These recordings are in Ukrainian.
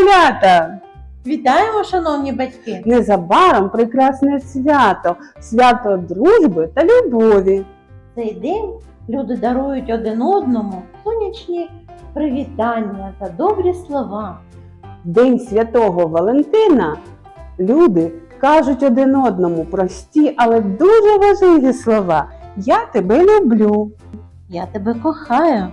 малята! Вітаємо, шановні батьки! Незабаром прекрасне свято, свято дружби та любові. Цей день люди дарують один одному сонячні привітання та добрі слова. День святого Валентина люди кажуть один одному прості, але дуже важливі слова. Я тебе люблю. Я тебе кохаю.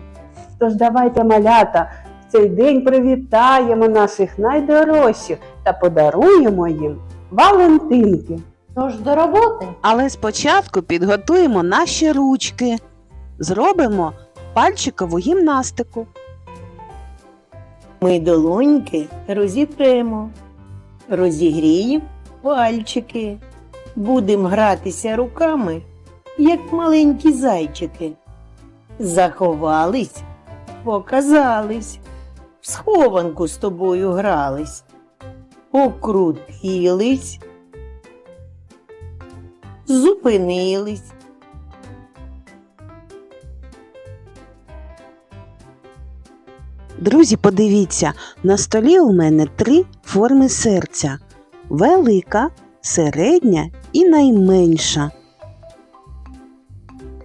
Тож давайте, малята, в цей день привітаємо наших найдорожчих та подаруємо їм Валентинки. Тож до роботи. Але спочатку підготуємо наші ручки. Зробимо пальчикову гімнастику. Ми долоньки розіпремо, розігріємо пальчики, будемо гратися руками, як маленькі зайчики. Заховались, показались, в схованку з тобою грались, окрутились, зупинились. Друзі, подивіться, на столі у мене три форми серця: велика, середня і найменша.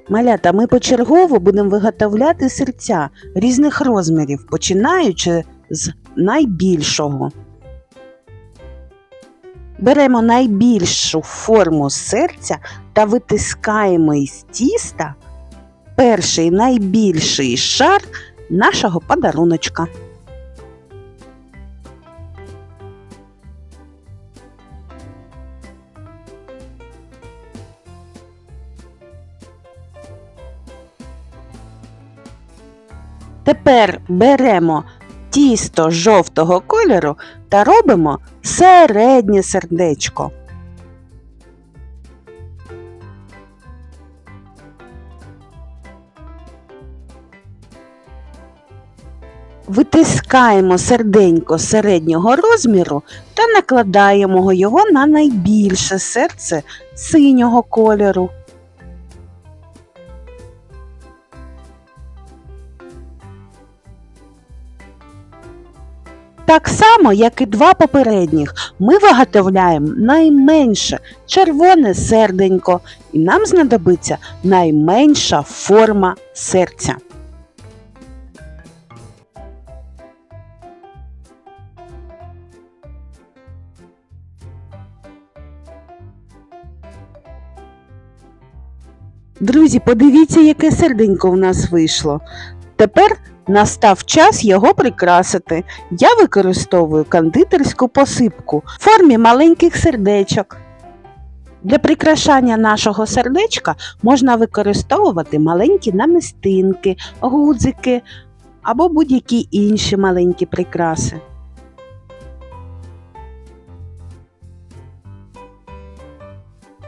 Малята, ми почергово будемо виготовляти серця різних розмірів, починаючи з найбільшого. Беремо найбільшу форму серця та витискаємо із тіста перший найбільший шар нашого подаруночка. Тепер беремо тісто жовтого кольору та робимо середнє сердечко. Витискаємо серденько середнього розміру та накладаємо його на найбільше серце синього кольору. Так само, як і два попередніх, ми виготовляємо найменше червоне серденько, і нам знадобиться найменша форма серця. Друзі, подивіться, яке серденько в нас вийшло. Тепер настав час його прикрасити. Я використовую кондитерську посипку в формі маленьких сердечок. Для прикрашання нашого сердечка можна використовувати маленькі намистинки, гудзики або будь-які інші маленькі прикраси.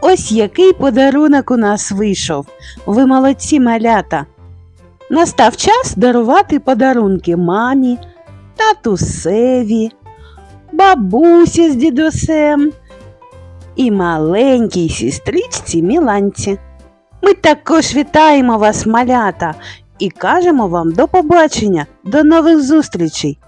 Ось який подарунок у нас вийшов. Ви молодці малята. Настав час дарувати подарунки мамі, татусеві, бабусі з дідусем і маленькій сестричці Міланці. Ми також вітаємо вас, малята, і кажемо вам до побачення, до нових зустрічей.